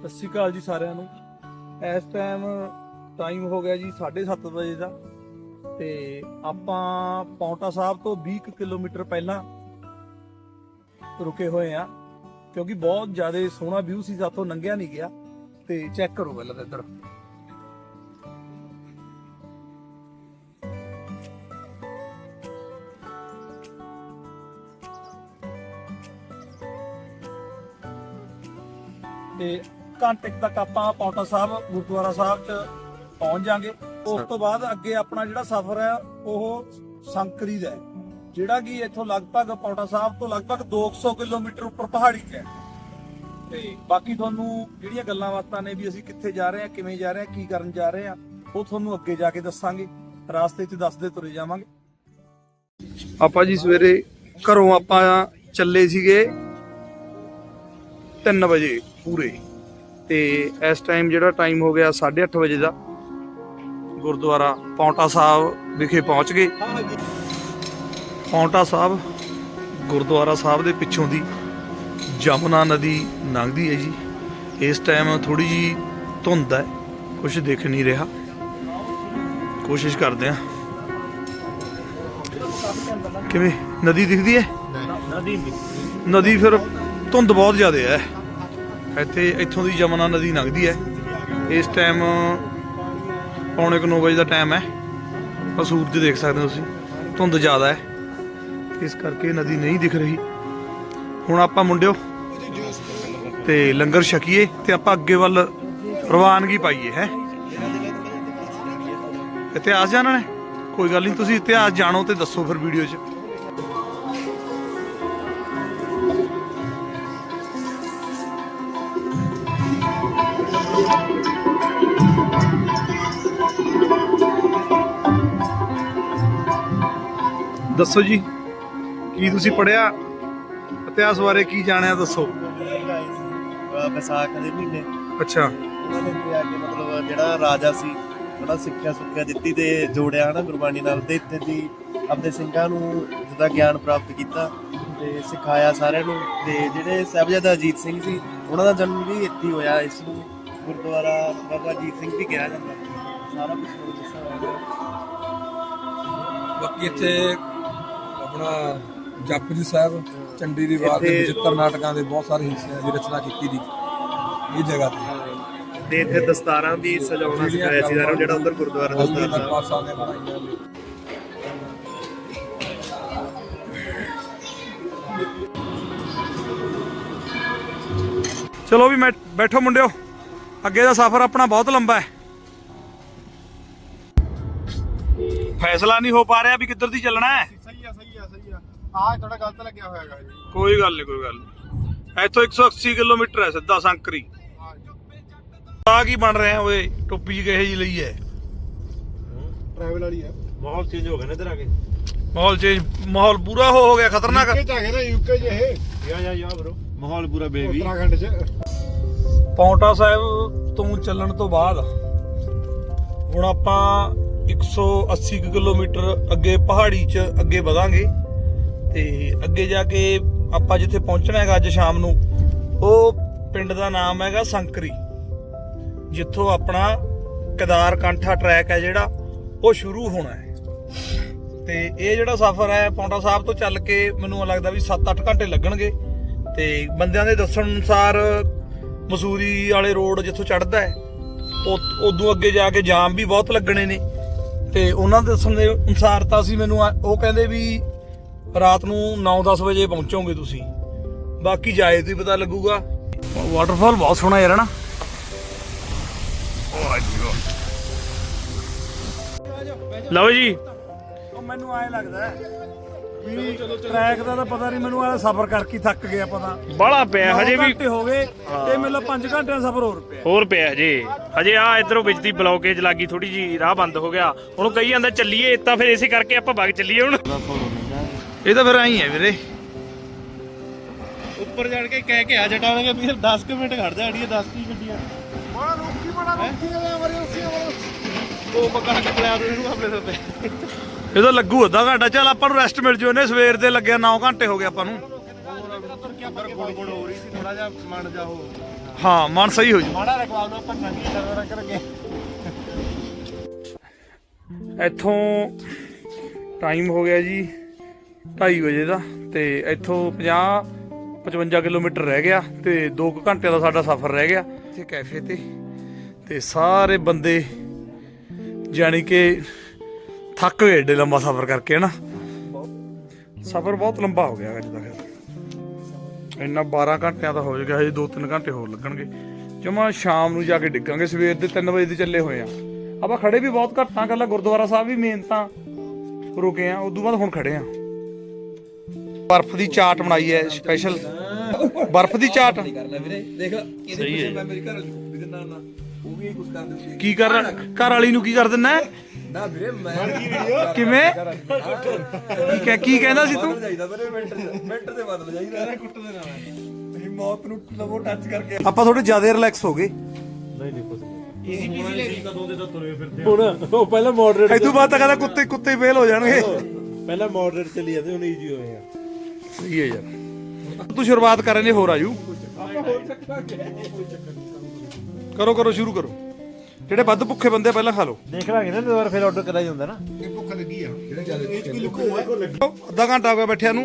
ਸਤਿ ਸ਼੍ਰੀ ਅਕਾਲ ਜੀ ਸਾਰਿਆਂ ਨੂੰ। ਇਸ ਟਾਈਮ ਟਾਈਮ ਹੋ ਗਿਆ ਜੀ 7:30 ਵਜੇ ਦਾ। ਤੇ ਆਪਾਂ ਪੌਂਟਾ ਸਾਹਿਬ ਤੋਂ 20 ਕੁ ਕਿਲੋਮੀਟਰ ਪਹਿਲਾਂ ਰੁਕੇ ਹੋਏ ਆ ਕਿਉਂਕਿ ਬਹੁਤ ਜ਼ਿਆਦਾ ਸੋਹਣਾ ਵਿਊ ਸੀ, ਸਾਥੋਂ ਲੰਘਿਆ ਨਹੀਂ ਗਿਆ। ਤੇ ਚੈੱਕ ਕਰੋ ਪਹਿਲਾਂ ਤਾਂ ਇੱਧਰ। ਤੇ ਘੰਟੇ ਤੱਕ ਆਪਾਂ ਪੌਂਟਾ ਸਾਹਿਬ, ਗੁਰਦੁਆਰਾ ਸਾਹਿਬ ਚ ਪਹੁੰਚ ਜਾਾਂਗੇ। ਉਸ ਤੋਂ ਬਾਅਦ ਅੱਗੇ ਆਪਣਾ ਜਿਹੜਾ ਸਫ਼ਰ ਹੈ, ਉਹ ਸੰਕਰੀ ਦਾ ਹੈ। ਜਿਹੜਾ ਕਿ ਇੱਥੋਂ ਲਗਭਗ ਪੌਂਟਾ ਸਾਹਿਬ ਤੋਂ ਲਗਭਗ 200 ਕਿਲੋਮੀਟਰ ਉੱਪਰ ਪਹਾੜੀ ਤੇ ਹੈ। ਤੇ ਬਾਕੀ ਤੁਹਾਨੂੰ ਜਿਹੜੀਆਂ ਗੱਲਾਂ ਬਾਤਾਂ ਨੇ ਵੀ ਅਸੀਂ ਕਿੱਥੇ ਜਾ ਰਹੇ ਹਾਂ, ਕਿਵੇਂ ਜਾ ਰਹੇ ਹਾਂ, ਕੀ ਕਰਨ ਜਾ ਰਹੇ ਹਾਂ, ਉਹ ਤੁਹਾਨੂੰ ਅੱਗੇ ਜਾ ਕੇ ਦੱਸਾਂਗੇ। ਰਾਸਤੇ 'ਚ ਦੱਸਦੇ ਤੁਰੇ ਜਾਵਾਂਗੇ। ਆਪਾਂ ਜੀ ਸਵੇਰੇ ਘਰੋਂ ਆਪਾਂ ਚੱਲੇ ਸੀਗੇ 3 ਵਜੇ ਪੂਰੇ। ਤੇ ਇਸ ਟਾਈਮ ਜਿਹੜਾ ਟਾਈਮ ਹੋ ਗਿਆ 8:30 ਵਜੇ ਦਾ ਗੁਰਦੁਆਰਾ ਪੌਂਟਾ ਸਾਹਿਬ ਵਿਖੇ ਪਹੁੰਚ ਗਏ। ਪੌਂਟਾ ਸਾਹਿਬ ਗੁਰਦੁਆਰਾ ਸਾਹਿਬ ਦੇ ਪਿੱਛੋਂ ਦੀ ਜਮਨਾ ਨਦੀ ਲੰਘਦੀ ਹੈ ਜੀ। ਇਸ ਟਾਈਮ ਥੋੜੀ ਜੀ ਧੁੰਦ ਹੈ ਕੁਝ ਦਿਖ ਨਹੀਂ ਰਿਹਾ। ਕੋਸ਼ਿਸ਼ ਕਰਦੇ ਆ ਕਿਵੇਂ? ਨਦੀ ਦਿਖਦੀ ਹੈ? ਨਦੀ ਨਦੀ ਫਿਰ ਧੁੰਦ ਬਹੁਤ ਜ਼ਿਆਦਾ ਹੈ। ਇੱਥੇ ਇੱਥੋਂ ਦੀ ਜਮਨਾ ਨਦੀ ਲੰਘਦੀ ਹੈ। ਇਸ ਟਾਈਮ ਪੌਣੇ ਕੁ 9 ਵਜੇ ਦਾ ਟਾਈਮ ਹੈ। ਆ ਸੂਰਜ ਦੇਖ ਸਕਦੇ ਹੋ ਤੁਸੀਂ, ਧੁੰਦ ਜ਼ਿਆਦਾ ਹੈ। ਇਸ ਕਰਕੇ ਨਦੀ ਨਹੀਂ ਦਿਖ ਰਹੀ। ਹੁਣ ਆਪਾਂ ਮੁੰਡਿਓ ਤੇ ਲੰਗਰ ਛਕੀਏ ਤੇ ਆਪਾਂ ਅੱਗੇ ਵੱਲ ਰਵਾਨਗੀ ਪਾਈਏ, ਹੈ। ਇਤਿਹਾਸ ਜਾਣਨਾ ਹੈ? ਕੋਈ ਗੱਲ ਨਹੀਂ, ਤੁਸੀਂ ਇਤਿਹਾਸ ਜਾਣੋ ਤੇ ਦੱਸੋ ਫਿਰ ਵੀਡੀਓ 'ਚ। ਦੱਸੋ ਜੀ ਕੀ ਤੁਸੀਂ ਪੜਿਆ ਇਤਿਹਾਸ ਬਾਰੇ ਕੀ ਜਾਣਿਆ ਦੱਸੋ? ਵਿਸਾਖ ਦੇ ਮਹੀਨੇ। ਅੱਛਾ। ਉਹਨਾਂ ਨੇ ਇੱਥੇ ਆ ਕੇ ਮਤਲਬ ਜਿਹੜਾ ਰਾਜਾ ਸੀ ਉਹਨਾਂ ਸਿੱਖਿਆ ਸੁੱਖਿਆ ਦਿੱਤੀ ਤੇ ਜੋੜਿਆ ਨਾ ਗੁਰਬਾਣੀ ਨਾਲ। ਤੇ ਇੱਥੇ ਦੀ ਆਪਣੇ ਸਿੰਘਾਂ ਨੂੰ ਜਿਹਦਾ ਗਿਆਨ ਪ੍ਰਾਪਤ ਕੀਤਾ ਤੇ ਸਿਖਾਇਆ ਸਾਰਿਆਂ ਨੂੰ। ਤੇ ਜਿਹੜੇ ਸਾਹਿਬਜ਼ਾਦਾ ਅਜੀਤ ਸਿੰਘ ਸੀ ਉਹਨਾਂ ਦਾ ਜਨਮ ਵੀ ਇੱਥੇ ਹੀ ਹੋਇਆ। ਇਸ ਨੂੰ ਗੁਰਦੁਆਰਾ ਬਾਬਾ ਅਜੀਤ ਸਿੰਘ ਵੀ ਕਿਹਾ ਜਾਂਦਾ। ਸਾਰਾ ਕੁਝ ਦੱਸਿਆ ਹੋਇਆ ਬਾਕੀ ਇੱਥੇ ਆਪਣਾ ਜਪਜੀ ਸਾਹਿਬ ਚੰਡੀ ਦੀ ਵਾਰ ਦੇ ਵਿਚਿੱਤਰ ਨਾਟਕਾਂ ਦੇ ਬਹੁਤ ਸਾਰੇ ਹਿੱਸਿਆਂ ਦੀ ਰਚਨਾ ਕੀਤੀ ਦੀ। ਇਹ ਜਗ੍ਹਾ ਤੇ। ਤੇ ਇੱਥੇ ਦਸਤਾਰਾਂ ਵੀ ਸਜਾਉਣਾ ਸਿਖਾਇਆ ਸੀ ਸਾਰਿਆਂ ਨੂੰ ਜਿਹੜਾ ਉਧਰ ਗੁਰਦੁਆਰਾ ਦਸਤਾਰ ਸਾਹਿਬ ਪਾਸਾ ਨੇ ਬਣਾਈਆਂ ਨੇ। ਚਲੋ ਵੀ ਮੈਂ ਬੈਠੋ ਮੁੰਡਿਓ ਅੱਗੇ ਦਾ ਸਫ਼ਰ ਆਪਣਾ ਬਹੁਤ ਲੰਬਾ ਹੈ। ਫੈਸਲਾ ਨਹੀਂ ਹੋ ਪਾ ਰਿਹਾ ਵੀ ਕਿੱਧਰ ਦੀ ਚੱਲਣਾ ਹੈ। ਸਹੀ ਆ ਆਹ ਥੋੜਾ ਗਲਤ ਲੱਗਿਆ ਹੋਇਆ ਹੈਗਾ ਜੀ। ਕੋਈ ਗੱਲ ਨਹੀਂ ਕੋਈ ਗੱਲ ਨਹੀਂ ਇੱਥੋਂ 180 ਕਿਲੋਮੀਟਰ ਹੈ ਸਿੱਧਾ ਸੰਕਰੀ। ਆ ਕੀ ਬਣ ਰਿਹਾ ਓਏ? ਟੋਪੀ ਜਿਹੀ ਕਿਹੇ ਜੀ ਲਈ ਹੈ ਟਰੈਵਲ ਵਾਲੀ ਆ ਮਾਹੌਲ ਚੇਂਜ ਹੋ ਗਿਆ ਨਾ ਇਧਰ ਆ ਕੇ। ਮਾਹੌਲ ਚੇਂਜ ਮਾਹੌਲ ਪੂਰਾ ਹੋ ਹੋ ਗਿਆ ਖਤਰਨਾਕ। ਯੂਕੇ ਚ ਆ ਗਿਆ ਨਾ ਯੂਕੇ ਚ ਇਹ। ਯਾ ਯਾ ਯਾ ਬ్రో ਮਾਹੌਲ ਪੂਰਾ ਬੇਬੀ ਉੱਤਰਾਖੰਡ ਚ। ਪੌਂਟਾ ਸਾਹਿਬ ਤੋਂ ਚੱਲਣ ਤੋਂ ਬਾਅਦ ਹੁਣ ਆਪਾਂ 180 ਕੁ ਕਿਲੋਮੀਟਰ ਅੱਗੇ ਪਹਾੜੀ 'ਚ ਅੱਗੇ ਵਧਾਂਗੇ। ਤੇ ਅੱਗੇ ਜਾ ਕੇ ਆਪਾਂ ਜਿੱਥੇ ਪਹੁੰਚਣਾ ਹੈਗਾ ਅੱਜ ਸ਼ਾਮ ਨੂੰ, ਉਹ ਪਿੰਡ ਦਾ ਨਾਮ ਹੈਗਾ ਸੰਕਰੀ। ਜਿੱਥੋਂ ਆਪਣਾ ਕੇਦਾਰ ਕੰਠਾ ਟਰੈਕ ਹੈ ਜਿਹੜਾ, ਉਹ ਸ਼ੁਰੂ ਹੋਣਾ ਹੈ। ਤੇ ਇਹ ਜਿਹੜਾ ਸਫ਼ਰ ਹੈ, ਪੌਂਟਾ ਸਾਹਿਬ ਤੋਂ ਚੱਲ ਕੇ ਮੈਨੂੰ ਲੱਗਦਾ ਵੀ 7-8 ਘੰਟੇ ਲੱਗਣਗੇ। ਤੇ ਬੰਦਿਆਂ ਦੇ ਦੱਸਣ ਅਨੁਸਾਰ ਮਸੂਰੀ ਵਾਲੇ ਰੋਡ ਜਿੱਥੋਂ ਚੜਦਾ ਹੈ ਉਦੋਂ ਅੱਗੇ ਜਾ ਕੇ ਜਾਮ ਵੀ ਬਹੁਤ ਲੱਗਣੇ ਨੇ। ਤੇ ਉਹਨਾਂ ਦੇ ਦੱਸਣ ਦੇ ਅਨੁਸਾਰ ਤਾਂ ਅਸੀਂ ਮੈਨੂੰ ਉਹ ਕਹਿੰਦੇ ਵੀ ਰਾਤ ਨੂੰ 9-10 ਵਜੇ ਪਹੁੰਚੋਗੇ ਤੁਸੀਂ। ਬਾਕੀ ਜਾਏ ਤੇ ਪਤਾ ਲੱਗੂਗਾ। ਵਾਟਰਫਾਲ ਬਹੁਤ ਸੋਹਣਾ ਯਾਰ ਨਾ? ਲਓ ਜੀ। ਮੈਨੂੰ ਐ ਲੱਗਦਾ ਵੀ ਟਰੈਕ ਦਾ ਤਾਂ ਪਤਾ ਨਹੀਂ ਮੈਨੂੰ ਐ ਸਫ਼ਰ ਕਰਕੇ ਥੱਕ ਗਿਆ ਪਤਾ ਬਾਲਾ ਪਿਆ ਹਜੇ ਵੀ ਘੰਟੇ ਹੋ ਗਏ ਤੇ ਮੈਨੂੰ 5 ਘੰਟਿਆਂ ਦਾ ਸਫ਼ਰ ਹੋਰ ਪਿਆ। ਹੋਰ ਪਿਆ ਹਜੇ। ਹਜੇ ਆ ਇਧਰੋਂ ਵਿੱਚ ਦੀ ਬਲੌਕੇਜ ਲੱਗੀ ਥੋੜੀ ਜੀ ਰਾਹ ਬੰਦ ਹੋ ਗਿਆ। ਹੁਣ ਕਹੀ ਜਾਂਦਾ ਚੱਲੀਏ ਤਾਂ ਫਿਰ ਇਸੇ ਕਰਕੇ ਆਪਾਂ ਵਗ ਚੱਲੀਏ ਹੁਣ। ਇਹ ਤਾਂ ਫਿਰ ਐਂ ਹੀ ਹੈ ਵੀਰੇ। ਉੱਪਰ ਚੜ ਕੇ ਕਹਿ ਕੇ ਆ ਜਟਾਣਗੇ ਵੀ 10 ਕੁ ਮਿੰਟ ਖੜ ਜਾ ਅੜੀਏ 10 ਕੀ ਗੱਡੀਆਂ ਬੜਾ ਰੋਕੀ ਬੜਾ ਰੋਕੀ ਆ ਮਰੇ ਉਸੇ ਵਾਲਾ। ਉਹ ਪਕੜ ਕੇ ਬੁਲਾ ਦੋ ਇਹਨੂੰ ਆਪਣੇ ਤੇ ਇਹ ਤਾਂ ਲੱਗੂ ਅੱਧਾ ਘੰਟਾ। ਚੱਲ ਆਪਾਂ ਨੂੰ ਰੈਸਟ ਮਿਲ ਜੂ ਇਹਨੇ ਸਵੇਰ ਦੇ ਲੱਗਿਆ 9 ਘੰਟੇ ਹੋ ਗਏ ਆਪਾਂ ਨੂੰ। ਹੋ ਰਹੀ ਸੀ ਥੋੜਾ ਜਿਹਾ ਮਨ ਸਹੀ ਹੋ ਜੂ। ਮਾੜਾ ਰਖਵਾ ਨੂੰ ਆਪਾਂ ਨੰਗੀ ਕਰ ਕਰਕੇ ਇੱਥੋਂ ਟਾਈਮ ਹੋ ਗਿਆ ਜੀ 2:30 ਵਜੇ ਦਾ ਤੇ ਇੱਥੋਂ 50 55 ਕਿਲੋਮੀਟਰ ਰਹਿ ਗਿਆ ਤੇ 2 ਘੰਟਿਆਂ ਦਾ ਸਾਡਾ ਸਫ਼ਰ ਰਹਿ ਗਿਆ। ਇੱਥੇ ਕੈਫੇ ਤੇ। ਤੇ ਸਾਰੇ ਬੰਦੇ ਜਾਣੀ ਕਿ ਥੱਕ ਗਏ ਏਡੇ ਲੰਬਾ ਸਫ਼ਰ ਕਰਕੇ ਹਨਾ? ਸਫ਼ਰ ਬਹੁਤ ਲੰਬਾ ਹੋ ਗਿਆ ਅੱਜ ਦਾ ਫਿਰ। ਇੰਨਾ 12 ਘੰਟਿਆਂ ਦਾ ਹੋ ਗਿਆ ਹਜੇ 2-3 ਘੰਟੇ ਹੋਰ ਲੱਗਣਗੇ। ਜਮਾ ਸ਼ਾਮ ਨੂੰ ਜਾ ਕੇ ਡਿੱਗਾਂਗੇ ਸਵੇਰ ਦੇ 3 ਵਜੇ ਦੇ ਚੱਲੇ ਹੋਏ ਆ। ਆਪਾਂ ਖੜੇ ਵੀ ਬਹੁਤ ਘੱਟ ਕੱਲਾ ਗੁਰਦੁਆਰਾ ਸਾਹਿਬ ਵੀ ਮੇਨ ਤਾਂ ਰੁਕੇ ਆ ਉਦੋਂ ਬਾਅਦ ਹੁਣ ਖੜੇ ਆ। ਬਰਫ਼ ਦੀ ਚਾਟ ਬਣਾਈ ਹੈ ਸਪੈਸ਼ਲ ਬਰਫ਼ ਦੀ ਚਾਟ। ਸਹੀ ਹੈ। ਕੀ ਕਰ ਘਰ ਵਾਲੀ ਨੂੰ ਕੀ ਕਰ ਦਿੰਨਾ ਹੈ? ਨਾ ਵੀਰੇ ਮੈਂ ਕਿਵੇਂ? ਕੀ ਕਹਿ- ਕੀ ਕਹਿੰਦਾ ਸੀ ਤੂੰ? ਜਾਈਦਾ ਵੀਰੇ ਮਿੰਟ ਮਿੰਟ ਦੇ ਬਦਲ ਜਾਈਦਾ ਕੁੱਟ ਦੇ ਨਾਲ ਇਹ ਮੌਤ ਨੂੰ ਲਵੋ ਟੱਚ ਕਰਕੇ ਆਪਾਂ ਥੋੜੇ ਜ਼ਿਆਦਾ ਰਿਲੈਕਸ ਹੋ ਗਏ ਹੁਣ ਉਹ ਪਹਿਲਾਂ ਮਾਡਰੇਟ ਇਦੋਂ ਬਾਅਦ ਤਾਂ ਕਹਿੰਦਾ ਕੁੱਤੇ ਕੁੱਤੇ ਫੇਲ ਹੋ ਜਾਣਗੇ। ਪਹਿਲਾਂ ਮਾਡਰੇਟ ਚੱਲੀ ਜਾਂਦੇ ਹੁਣ ਈਜੀ ਹੋਏ ਆ। ਸਹੀ ਹੈ ਯਾਰ। ਤੂੰ ਸ਼ੁਰੂਆਤ ਕਰਨ ਦੇ ਹੋਰ ਆਜੂ। ਕਰੋ ਕਰੋ ਸ਼ੁਰੂ ਕਰੋ। ਜਿਹੜੇ ਵੱਧ ਭੁੱਖੇ ਬੰਦੇ ਆ, ਪਹਿਲਾਂ ਖਾ ਲਓ। ਦੇਖ ਲਾਂਗੇ ਨਾ ਦੁਬਾਰਾ ਫਿਰ ਆਰਡਰ ਕਰਾਈ ਹੁੰਦਾ ਨਾ। ਅੱਧਾ ਘੰਟਾ ਹੋ ਗਿਆ ਬੈਠਿਆਂ ਨੂੰ।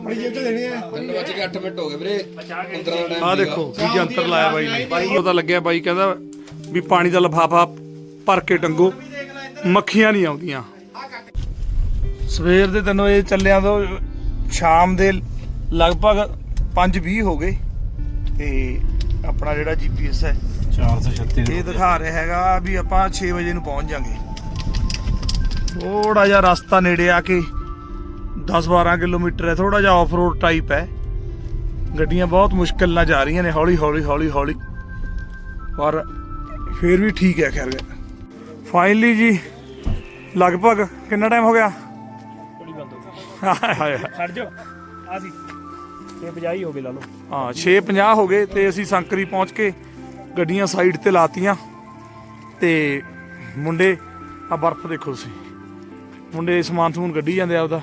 ਵੱਜ ਕੇ 8 ਮਿੰਟ ਹੋ ਗਏ ਵੀਰੇ। 15 ਦਾ ਆਹ ਦੇਖੋ ਕੀ ਜੰਤਰ ਲਾਇਆ ਬਾਈ ਨੇ। ਬਾਈ ਪਤਾ ਲੱਗਿਆ ਬਾਈ ਕਹਿੰਦਾ ਵੀ ਪਾਣੀ ਦਾ ਲਫਾਫਾ ਭਰ ਕੇ ਟੰਗੋ ਮੱਖੀਆਂ ਨਹੀਂ ਆਉਂਦੀਆਂ। ਸਵੇਰ ਦੇ 3 ਵਜੇ ਚੱਲਿਆਂ ਤੋਂ ਸ਼ਾਮ ਦੇ ਲਗਭਗ 5:20 ਹੋ ਗਏ ਤੇ ਆਪਣਾ ਜਿਹੜਾ ਜੀਪੀਐਸ ਹੈ 436 ਇਹ ਦਿਖਾ ਰਿਹਾ ਹੈਗਾ ਵੀ ਆਪਾਂ 6 ਵਜੇ ਨੂੰ ਪਹੁੰਚ ਜਾਾਂਗੇ। ਥੋੜਾ ਜਿਹਾ ਰਸਤਾ ਨੇੜੇ ਆ ਕੇ 10-12 ਕਿਲੋਮੀਟਰ ਹੈ ਥੋੜਾ ਜਿਹਾ ਆਫ ਰੋਡ ਟਾਈਪ ਹੈ। ਗੱਡੀਆਂ ਬਹੁਤ ਮੁਸ਼ਕਿਲ ਨਾਲ ਜਾ ਰਹੀਆਂ ਨੇ ਹੌਲੀ ਹੌਲੀ ਹੌਲੀ ਹੌਲੀ। ਪਰ ਫੇਰ ਵੀ ਠੀਕ ਹੈ ਖੈਰ। ਫਾਈਨਲੀ ਜੀ ਲਗਭਗ ਕਿੰਨਾ ਟਾਈਮ ਹੋ ਗਿਆ? ਹਾਏ ਹਾਏ। ਛੱਡ ਜਾ ਆ ਸੀ ਹੋ ਗਏ ਲਾ ਲਓ। ਹਾਂ 6:50 ਹੋ ਗਏ ਤੇ ਅਸੀਂ ਸੰਕਰੀ ਪਹੁੰਚ ਕੇ ਗੱਡੀਆਂ ਸਾਈਡ ਤੇ ਲਾਤੀਆਂ। ਤੇ ਮੁੰਡੇ ਆ ਬਰਫ਼ ਦੇਖੋ ਤੁਸੀਂ। ਮੁੰਡੇ ਸਮਾਨ ਸਮੂਨ ਗੱਡੀ ਜਾਂਦੇ ਆਪਦਾ।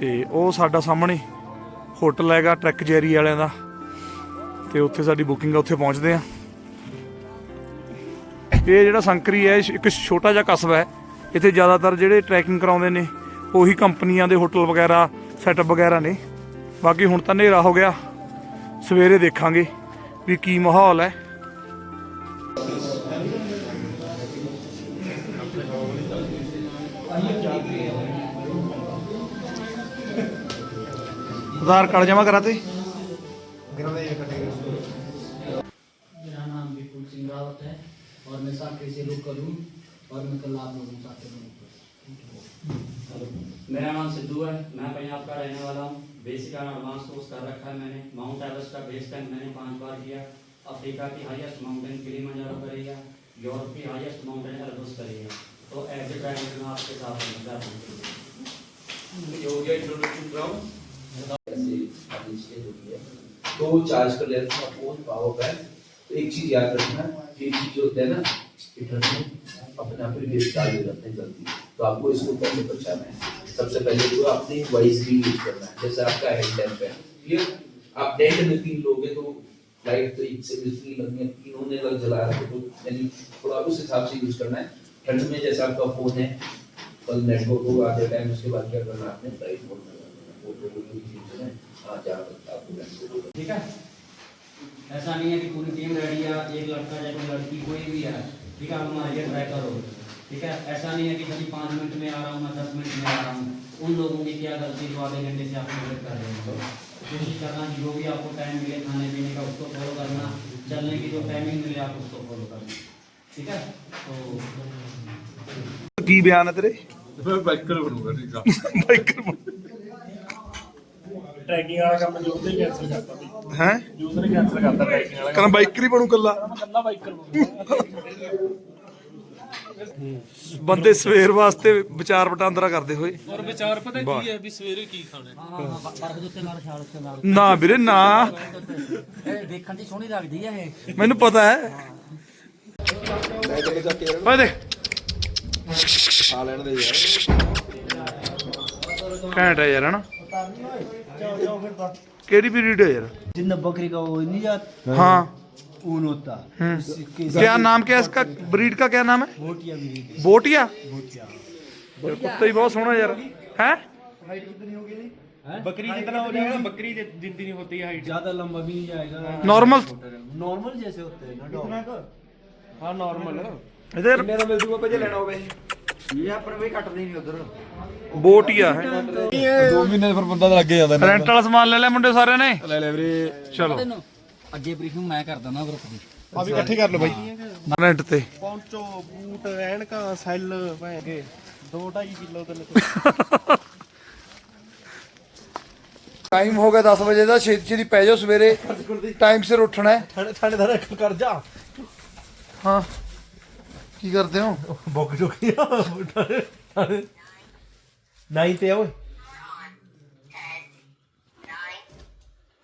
ਤੇ ਉਹ ਸਾਡਾ ਸਾਹਮਣੇ ਹੋਟਲ ਹੈਗਾ ਟਰੱਕ ਜੈਰੀ ਵਾਲਿਆਂ ਦਾ। ਤੇ ਉੱਥੇ ਸਾਡੀ ਬੁਕਿੰਗ ਆ ਉੱਥੇ ਪਹੁੰਚਦੇ ਆ। ਇਹ ਜਿਹੜਾ ਸੰਕਰੀ ਹੈ ਇੱਕ ਛੋਟਾ ਜਿਹਾ ਕਸਬਾ ਹੈ। ਇੱਥੇ ਜ਼ਿਆਦਾਤਰ ਜਿਹੜੇ ਟਰੈਕਿੰਗ ਕਰਾਉਂਦੇ ਨੇ ਉਹੀ ਕੰਪਨੀਆਂ ਦੇ ਹੋਟਲ ਵਗੈਰਾ ਸੈਟਅਪ ਵਗੈਰਾ ਨੇ ਬਾਕੀ ਹੁਣ ਤਾਂ ਹਨੇਰਾ ਹੋ ਗਿਆ ਸਵੇਰੇ ਦੇਖਾਂਗੇ ਵੀ ਕੀ ਮਾਹੌਲ ਹੈ ਆਧਾਰ ਕਾਰਡ ਜਮਾ ਕਰਾਤੇ मेरा नाम विपुल सिंह रावत है और मैं साकेत से लोग करूँ और मैं कल आप लोगों के साथ करूँ मेरा नाम सिद्धू है मैं पंजाब का रहने वाला हूँ। बेसिक एंड एडवांस कोर्स कर रखा है मैंने। माउंट एवरेस्ट का बेस कैंप मैंने पाँच बार किया। अफ्रीका की हाईएस्ट माउंटेन किलिमंजारो करी है यूरोप की हाईएस्ट माउंटेन एल्ब्रुस करी है तो एज ए ड्राइवर मैं आपके साथ हूँ। जाता हूँ चीज़ें होती है तो चार्ज कर लेते हैं फ़ोन पावर बैंक तो एक चीज़ याद रखना ये जो होता है ना में अपने आप ही चार्ज हो जाते हैं जल्दी। तो आपको इसको कैसे बचाना है। सबसे पहले तो आपने वाइजली यूज़ करना है, जैसे आपका हेड लैम्प है। क्लियर आप डेंट में तीन लोगे तो लाइट तो एक से मिलती लगनी तीनों ने लग जला रहे तो यानी थोड़ा उस हिसाब से यूज़ करना है। ठंड में जैसे आपका फ़ोन है, कल नेटवर्क होगा आधे टाइम उसके बाद क्या करना आपने? लाइट मोड में हाँ। जहाँ तक आपको नेटवर्क होगा ठीक है? ऐसा नहीं है कि पूरी टीम रेडी है, एक लड़का या कोई लड़की कोई भी है। ठीक है? आप हमारे ट्राई करो। ठीक है ऐसा नहीं है कि खाली पाँच मिनट में आ रहा हूँ मैं दस मिनट में आ रहा हूँ उन लोगों की क्या गलती जो आधे घंटे से आप मदद कर रहे हो कोशिश करना कि जो भी आपको टाइम मिले खाने पीने का उसको फॉलो करना चलने की जो टाइमिंग मिले आप उसको फॉलो करना ठीक है तो ਕੀ ਬਿਆਨ ਹੈ ਤੇਰੇ ਫਿਰ ਬਾਈਕਰ ਬਣੂਗਾ ਠੀਕ ਆ ਬਾਈਕਰ ਟਰੈਕਿੰਗ ਵਾਲਾ ਕੰਮ ਜੋ ਉਹਨੇ ਕੈਨਸਲ ਕਰਤਾ ਸੀ ਹੈ ਜੋ ਉਹਨੇ ਕੈਨਸਲ ਕਰਤਾ ਟਰੈਕਿੰਗ ਵਾਲਾ ਕਹਿੰਦਾ ਬਾਈਕਰ ਹੀ ਬਣੂ ਕੱਲਾ ਕੰਮ ਕੱਲਾ ਬਾਈਕਰ ਨੂੰ ਬੰਦੇ ਸਵੇਰ ਵਾਸਤੇ ਵਿਚਾਰ ਵਟਾਂਦਰਾ ਕਰਦੇ ਹੋਏ। ਔਰ ਵਿਚਾਰ ਪਤਾ ਕੀ ਹੈ ਵੀ ਸਵੇਰੇ ਕੀ ਖਾਣਾ ਬਰਫ ਦੇ ਉੱਤੇ ਨਾਲ ਛਾਲ ਉੱਤੇ ਨਾਲ। ਨਾ ਵੀਰੇ ਨਾ। ਦੇਖਣ ਦੀ ਸੋਹਣੀ ਲੱਗਦੀ ਹੈ ਇਹ। ਮੈਨੂੰ ਪਤਾ ਹੈ। ਓਏ ਦੇ ਆ ਲੈਣ ਦੇ ਯਾਰ ਘੈਂਟ ਹੈ ਯਾਰ ਹਨਾ ਕਿਹੜੀ ਪੀਰੀਅਡ ਹੈ ਯਾਰ? ਜਿੰਨਾ ਬੱਕਰੀ ਕਾ ਉਹ ਨਹੀਂ ਜਾ ਹਾਂ। ऊन होता हम्म क्या नाम क्या है इसका ब्रीड का क्या नाम है बोटिया भी रहती बोटिया बोटिया ਯਾਰ ਕੁੱਤਾ ਹੀ ਬਹੁਤ ਸੋਹਣਾ ਯਾਰ ਹੈ ਬੱਕਰੀ ਜਿੰਨਾ ਹੋ ਜਾਏਗਾ ਬੱਕਰੀ ਜਿੰਦੀ ਨਹੀਂ ਹੁੰਦੀ ਹਾਈਟ ज्यादा लंबा भी नहीं जाएगा नॉर्मल नॉर्मल जैसे होते हैं ना डॉग ਹਾਂ ਨਾਰਮਲ ਇਹਦੇ ਯਾਰ ਮੇਰਾ ਮਿਲ ਜੂਗਾ ਭਾਜੀ ਲੈਣਾ ਹੋਵੇ ਬੋਟੀਆ ਹੈ 2 ਮਹੀਨੇ ਫਿਰ ਬੰਦਾ ਤਾਂ ਲੱਗੇ ਜਾਂਦਾ ਰੈਂਟ ਵਾਲਾ ਸਮਾਨ ਲੈ ਲਿਆ ਮੁੰਡੇ ਸਾਰਿਆਂ ਨੇ ਲੈ ਲੈ ਵੀਰੇ ਚਲੋ ਅੱਗੇ ਬਰੀਫਿੰਗ ਮੈਂ ਕਰਦਾ ਨਾ ਗਰੁੱਪ ਦੀ। ਆ ਵੀ ਇਕੱਠੇ ਕਰ ਲਓ ਬਾਈ। ਰੈਂਟ ਤੇ। ਪੌਂਚੋ ਬੂਟ ਐਨਕਾਂ ਸੈੱਲ ਭਾਂਗੇ 2 2.5 ਕਿਲੋ ਤੇ ਟਾਈਮ ਹੋ ਗਿਆ 10 ਵਜੇ ਦਾ ਛੇਤੀ ਛੇਤੀ ਪੈ ਜਾਓ ਸਵੇਰੇ। ਟਾਈਮ ਸਿਰ ਉੱਠਣਾ ਹੈ। ਥਾਣੇਦਾਰ ਕਰ ਜਾ ਹਾਂ। ਕੀ ਕਰਦੇ ਹੋ? ਬੁੱਕ ਚੁੱਕੀ ਆ ਨਹੀਂ ਤੇ ਓਏ।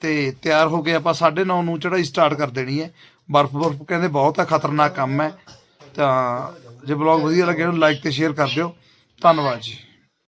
ਤੇ ਤਿਆਰ ਹੋ ਕੇ ਆਪਾਂ 9:30 ਨੂੰ ਚੜਾਈ ਸਟਾਰਟ ਕਰ ਦੇਣੀ ਹੈ। ਬਰਫ਼ ਬਰਫ਼ ਕਹਿੰਦੇ ਬਹੁਤ ਹੈ ਖਤਰਨਾਕ ਕੰਮ ਹੈ। ਤਾਂ ਜੇ ਬਲੌਗ ਵਧੀਆ ਲੱਗਿਆ ਤਾਂ ਲਾਈਕ ਤੇ ਸ਼ੇਅਰ ਕਰ ਦਿਓ। ਧੰਨਵਾਦ ਜੀ।